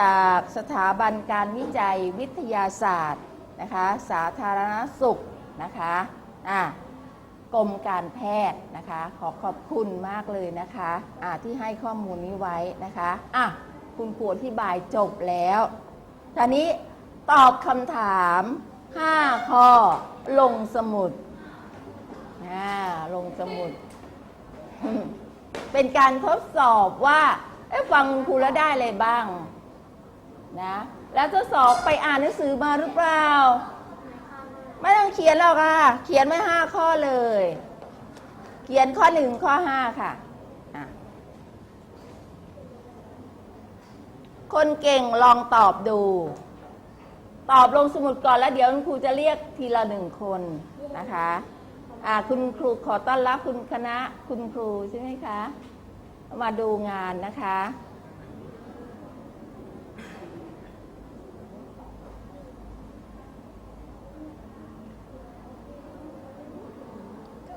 จากสถาบันการวิจัยวิทยาศาสตร์นะคะสาธารณสุขนะคะอะกรมการแพทย์นะคะขอขอบคุณมากเลยนะคะอะที่ให้ข้อมูลนี้ไว้นะคะอะคุณครูอธิบายจบแล้วทีนี้ตอบคำถาม 5 ข้อ ลงสมุดอ่าลงสมุด เป็นการทดสอบว่าฟังครูแล้วได้อะไรบ้าง นะ แล้วทดสอบไปอ่านหนังสือมาหรือเปล่า ไม่ต้องเขียนหรอกค่ะ เขียนไว้ห้าข้อเลย เขียนข้อหนึ่งข้อห้าค่ะอะ คนเก่งลองตอบดู ตอบลงสมุดก่อนแล้วเดี๋ยวคุณครูจะเรียกทีละหนึ่งคนนะคะอ่าคุณครูขอต้อนรับคุณคณะคุณครูใช่ไหมคะ มาดูงานนะคะ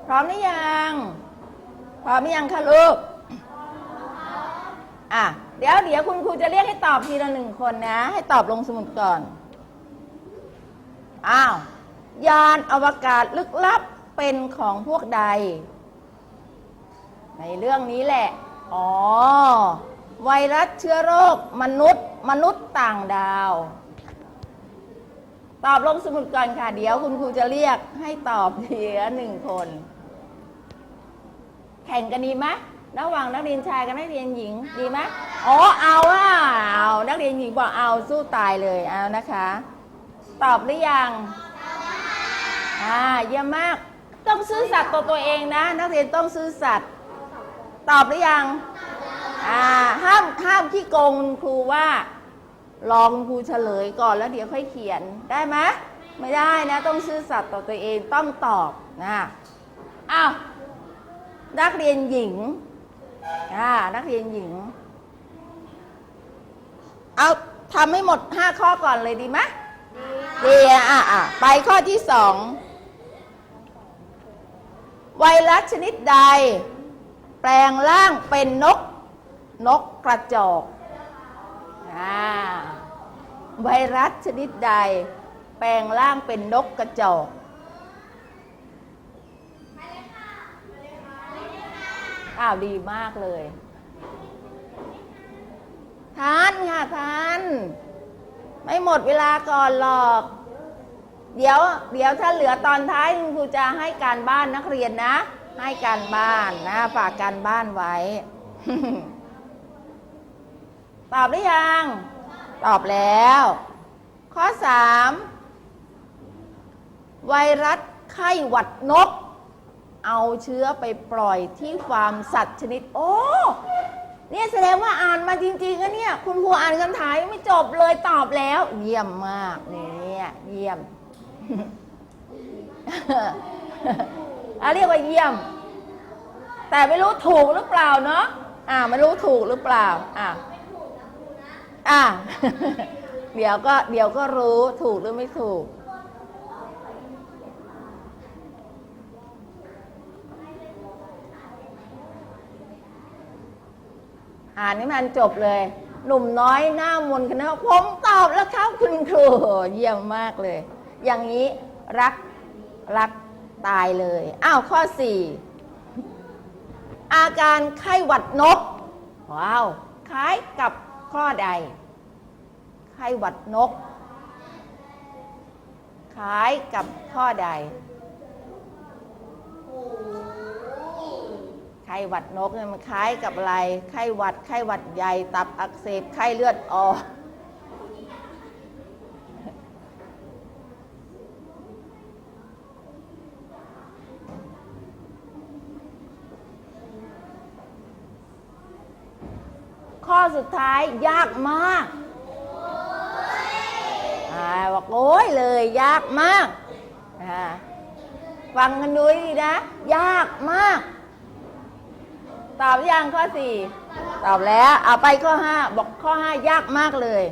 พร้อมหรือยัง พร้อมหรือยังคะลูก อะ เดี๋ยวเดี๋ยวคุณครูจะเรียกให้ตอบทีละหนึ่งคนนะ ให้ตอบลงสมุดก่อน อ้าว ยานอวกาศลึกลับเป็นของพวกใด ในเรื่องนี้แหละ อ๋อ ไวรัสเชื้อโรค มนุษย์ มนุษย์ต่างดาว ตอบลงสมุดก่อนค่ะ เดี๋ยวคุณครูจะเรียกให้ตอบทีละหนึ่งคน แข่งกันดีไหมระหว่างนักเรียนชายกับนักเรียนหญิงดีไหมอ๋อเอาอะเอานักเรียนหญิงบอกเอาสู้ตายเลยเอานะคะ ตอบหรือยังอ่าเยี่ยมมาก ต้องซื่อสัตย์ต่อตัวเองนะ นักเรียนต้องซื่อสัตย์ตอบหรือยังอ่าห้ามห้ามขี้โกงคุณครูว่า ลองครูเฉลยก่อนแล้วเดี๋ยวค่อยเขียนได้ไหมไม่ได้นะ ต้องซื่อสัตย์ต่อตัวเองต้องตอบนะอ้าว นักเรียนหญิงอ่านักเรียนหญิง เอาทำให้หมดห้าข้อก่อนเลยดีไหมดีอะอะไปข้อที่สองไวรัสชนิดใด แปลงร่างเป็นนก นกกระจอกอ่าไวรัสชนิดใด แปลงร่างเป็นนกกระจอก อ้าวดีมากเลยทานค่ะทานไม่หมดเวลาก่อนหรอก เดี๋ยว เดี๋ยวถ้าเหลือตอนท้ายคุณครูจะให้การบ้านนักเรียนนะ ให้การบ้านนะ ฝากการบ้านไว้ ตอบหรือยัง ตอบแล้ว ข้อสามไวรัสไข้หวัดนก เอาเชื้อไปปล่อยที่ฟาร์มสัตว์ชนิด โอ้เนี่ยแสดงว่าอ่านมาจริงๆนะเนี่ย คุณครูอ่านคำถามยังไม่จบเลยตอบแล้ว เยี่ยมมากเนี่ยเยี่ยมอาเรียกว่าเยี่ยม แต่ไม่รู้ถูกหรือเปล่าเนาะอ่าไม่รู้ถูกหรือเปล่า อ่าอ่าเดี๋ยวก็เดี๋ยวก็รู้ถูกหรือไม่ถูก อ่านให้มันจบเลย หนุ่มน้อยหน้ามนต์กันนะผมตอบแล้วครับคุณครูเยี่ยมมากเลย อย่างนี้รักรักตายเลย อ้าวข้อสี่อาการไข้หวัดนก ว้าวคล้ายกับข้อใด ไข้หวัดนก คล้ายกับข้อใด ไข้หวัดนกเนี่ยมันคล้ายกับอะไร ไข้หวัด ไข้หวัดใหญ่ ตับอักเสบ ไข้เลือดออก ข้อสุดท้ายยากมากอ่าบอกโอ้ยเลยยากมาก ฟังกันดูดีนะ ยากมาก ตอบยังข้อสี่ตอบแล้วเอาไปข้อห้าบอกข้อห้ายากมากเลย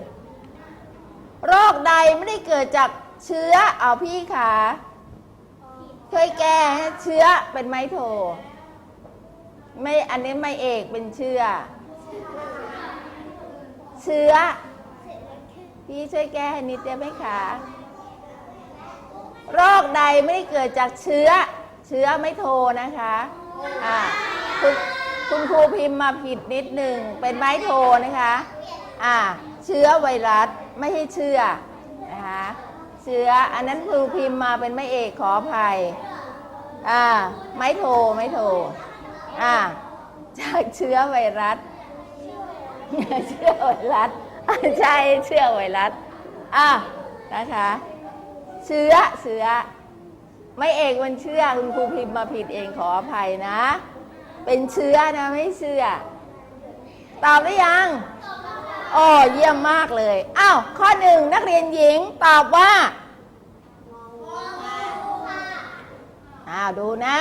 โรคใดไม่ได้เกิดจากเชื้อเอาพี่ขาช่วยแก้เชื้อเป็นไม้โท ไม่อันนี้ไม่เอกเป็นเชื้อ เชื้อ พี่ช่วยแก้ให้นิดได้ไหมคะโรคใดไม่ได้เกิดจากเชื้อ เชื้อไม่โทนะคะ อ่าคุณ คุณครูพิมพ์มาผิดนิดหนึ่งเป็นไม้โทนะคะ อ่า เชื้อไวรัสไม่ใช่เชื้อนะคะ เชื้ออันนั้นครูพิมพ์มาเป็นไม่เอกขออภัย อ่า ไม้โทไม้โท อ่า จากเชื้อไวรัส เชื้อไวรัสใช่เชื้อไวรัส อะนะคะ เชื้อเชื้อไม่เอกมันเชื่อคุณครูพิมพ์มาผิดเองขออภัยนะ เป็นเชื้อนะไม่เชื่อ ตอบหรือยังโอ้เยี่ยมมากเลยอ้าวข้อหนึ่งนักเรียนหญิงตอบว่าอ้าวดูนะ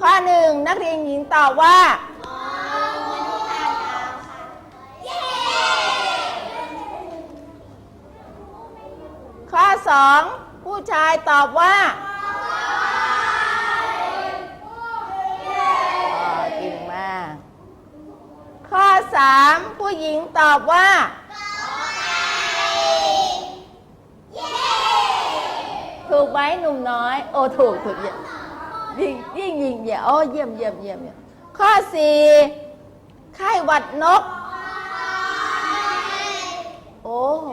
ข้อหนึ่งนักเรียนหญิงตอบว่าข้อสองผู้ชายตอบว่า ข้อสามผู้หญิงตอบว่าถูกไหมหนุ่มน้อย โอ้ถูกถูกยิ่งยิ่งยิ่งเยี่ยโอ้เยี่ยมเยี่ยมเยี่ยมข้อสี่ไข้หวัดนก โอ้โห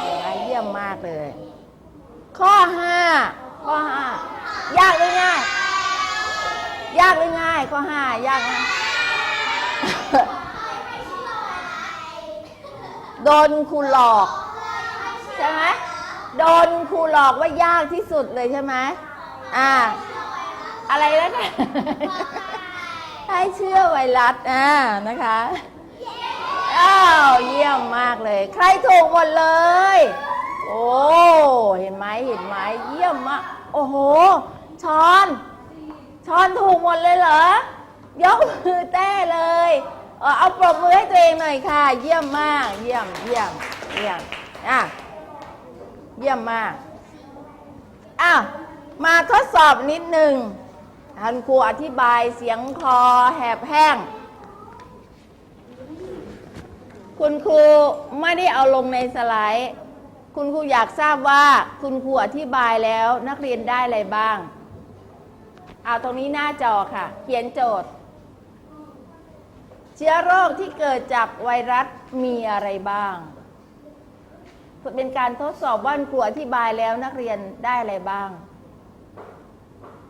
เห็นไหมเยี่ยมมากเลย ข้อห้าข้อห้ายากหรือง่าย ยากหรือง่าย ข้อห้ายากนะ โดนครูหลอก ใช่ไหมโดนครูหลอกว่ายากที่สุดเลยใช่ไหมอ่า อะไรแล้วกันให้เชื่อไวรัสอ่านะคะอ้าวเยี่ยมมากเลย ใครถูกหมดเลย โอ้เห็นไหมเห็นไหมเยี่ยมมากโอ้โหช้อนช้อนถูกหมดเลยเหรอยกมือเต้เลย เออเอาปรบมือให้ตัวเองหน่อยค่ะ เยี่ยมมาก เยี่ยม เยี่ยม เยี่ยม อะ เยี่ยมมากอ้าวมาทดสอบนิดหนึ่งท่านครูอธิบายเสียงคอแหบแห้ง คุณครูไม่ได้เอาลงในสไลด์ คุณครูอยากทราบว่าคุณครูอธิบายแล้วนักเรียนได้อะไรบ้าง เอาตรงนี้หน้าจอค่ะ เขียนโจทย์ เชื้อโรคที่เกิดจากไวรัสมีอะไรบ้าง เป็นการทดสอบว่าคุณครูอธิบายแล้วนักเรียนได้อะไรบ้าง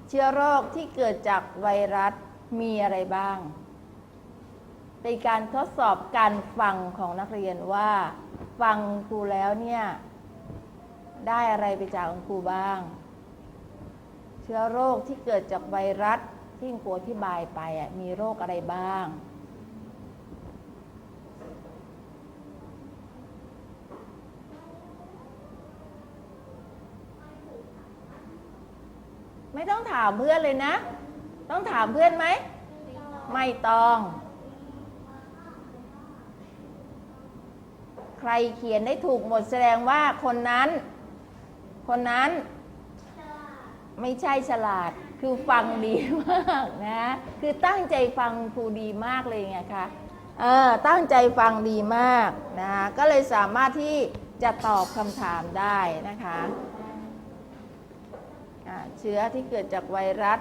เชื้อโรคที่เกิดจากไวรัสมีอะไรบ้าง เป็นการทดสอบการฟังของนักเรียนว่า ฟังครูแล้วเนี่ย ได้อะไรไปจากครูบ้าง เชื้อโรคที่เกิดจากไวรัสที่ครูอธิบายไปมีโรคอะไรบ้าง ไม่ต้องถามเพื่อนเลยนะ ต้องถามเพื่อนไหม ไม่ต้อง ใครเขียนได้ถูกหมดแสดงว่าคนนั้น คนนั้น ไม่ใช่ฉลาด คือฟังดีมากนะ คือตั้งใจฟังครูดีมากเลยไงคะ เออ ตั้งใจฟังดีมากนะ ก็เลยสามารถที่จะตอบคำถามได้นะคะ เชื้อที่เกิดจากไวรัส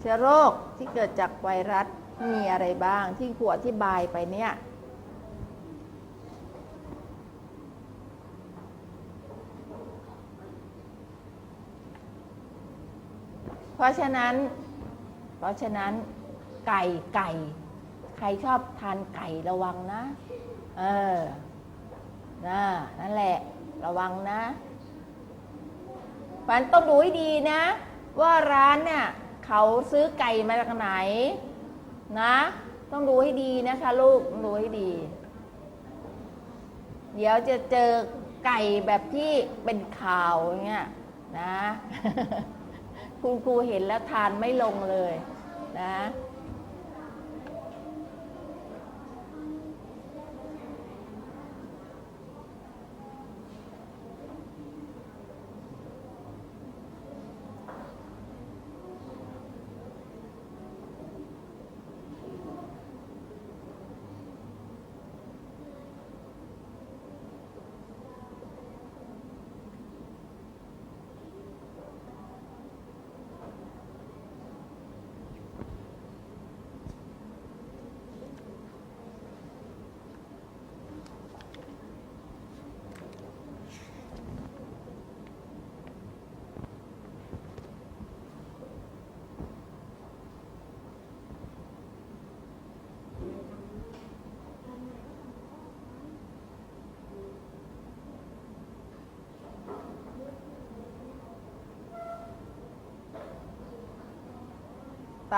เชื้อโรคที่เกิดจากไวรัสมีอะไรบ้างที่ครูอธิบายไปเนี่ยเพราะฉะนั้น เพราะฉะนั้นไก่ไก่ ใครชอบทานไก่ระวังนะ เออนะนั่นแหละ ระวังนะ มันต้องดูให้ดีนะ ว่าร้านเนี่ยเขาซื้อไก่มาจากไหนนะ ต้องดูให้ดีนะคะลูกต้องดูให้ดี เดี๋ยวจะเจอไก่แบบที่เป็นข่าวเงี้ยนะ คุณครูเห็นแล้วทานไม่ลงเลยนะ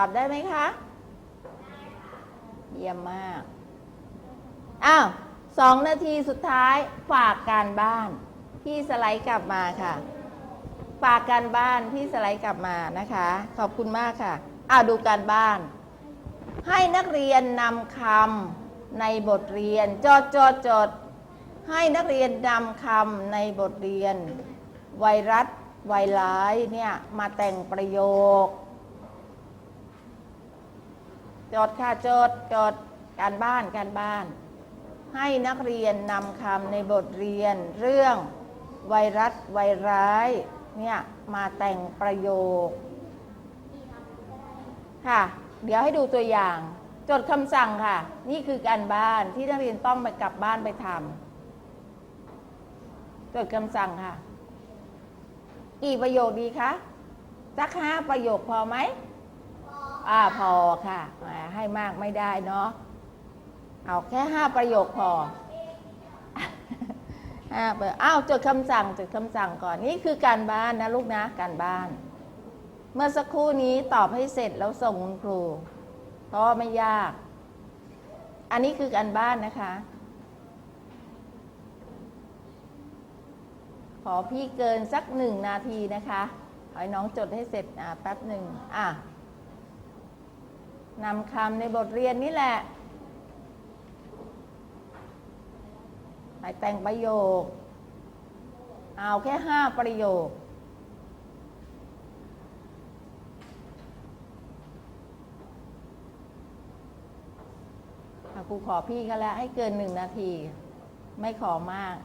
ตอบได้ไหมคะ เยี่ยมมาก อ้าวสองนาทีสุดท้ายฝากการบ้าน พี่สไลด์กลับมาค่ะ ฝากการบ้านพี่สไลด์กลับมานะคะ ขอบคุณมากค่ะ อ้าวดูการบ้าน ให้นักเรียนนำคำในบทเรียนจดจดจดให้นักเรียนนำคำในบทเรียน ไวรัสไวร้ายเนี่ยมาแต่งประโยค จดค่ะจดจดการบ้านการบ้าน ให้นักเรียนนำคำในบทเรียนเรื่องไวรัสไวร้ายเนี่ยมาแต่งประโยค ค่ะ เดี๋ยวให้ดูตัวอย่าง จดคำสั่งค่ะ นี่คือการบ้านที่นักเรียนต้องไปกลับบ้านไปทำจดคำสั่งค่ะ กี่ประโยคดีคะสักห้าประโยคพอไหม อ่าพอค่ะให้มากไม่ได้เนาะเอาแค่ห้าประโยคพอห้าประโยคอ้าวจดคำสั่งจดคำสั่งก่อนนี่คือการบ้านนะลูกนะการบ้าน เมื่อสักครู่นี้ตอบให้เสร็จแล้วส่งคุณครู เพราะว่าไม่ยาก อันนี้คือการบ้านนะคะ ขอพี่เกินสักหนึ่งนาทีนะคะ ขอให้น้องจดให้เสร็จอะแป๊บหนึ่งอะ นำคำในบทเรียนนี่แหละไปแต่งประโยค เอาแค่ห้าประโยค ครูขอพี่เขาแล้วให้เกินหนึ่งนาที ไม่ขอมาก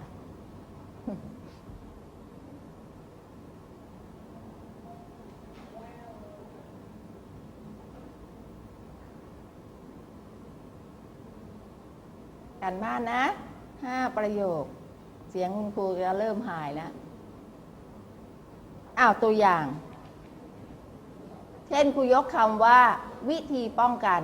กันบ้านนะห้าประโยค เสียงคุณครูจะเริ่มหายแล้ว อ้าวตัวอย่าง เช่นครูยกคำว่า วิธีป้องกัน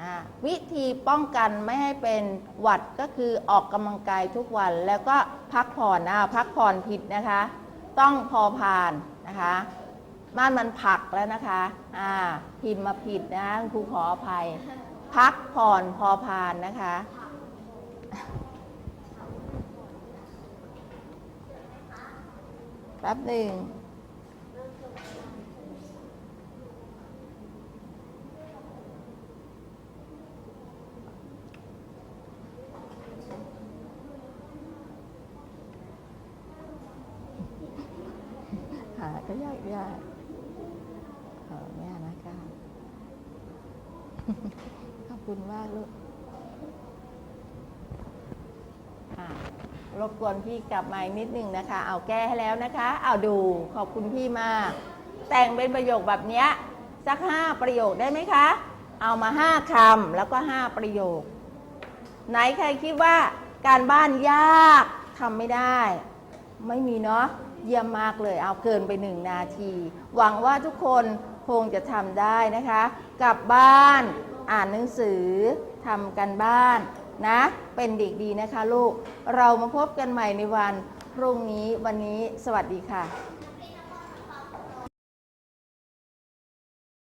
อ่าวิธีป้องกันไม่ให้เป็นหวัดก็คือออกกำลังกายทุกวัน แล้วก็พักผ่อนอ่าพักผ่อนผิดนะคะ ต้องพอผ่านนะคะม่านมันผักแล้วนะคะ อ่า พิมพ์มาผิดนะครูขออภัย พักผ่อนพอผ่านนะคะ แป๊บหนึ่งหาก็ยากยากเออแม่นะคะ ขอบคุณมากลูกอ่า รบกวนพี่กลับมาอีกนิดหนึ่งนะคะ เอาแก้ให้แล้วนะคะ เอาดูขอบคุณพี่มาก แต่งเป็นประโยคแบบเนี้ยสักห้าประโยคได้ไหมคะ เอามาห้าคำแล้วก็ห้าประโยค ไหนใครคิดว่าการบ้านยากทำไม่ได้ ไม่มีเนาะเยี่ยมมากเลย เอาเกินไปหนึ่งนาที หวังว่าทุกคนคงจะทำได้นะคะ กลับบ้าน อ่านหนังสือทำกันบ้าน นะ เป็นเด็กดีนะคะลูก เรามาพบกันใหม่ในวันพรุ่งนี้วันนี้สวัสดีค่ะ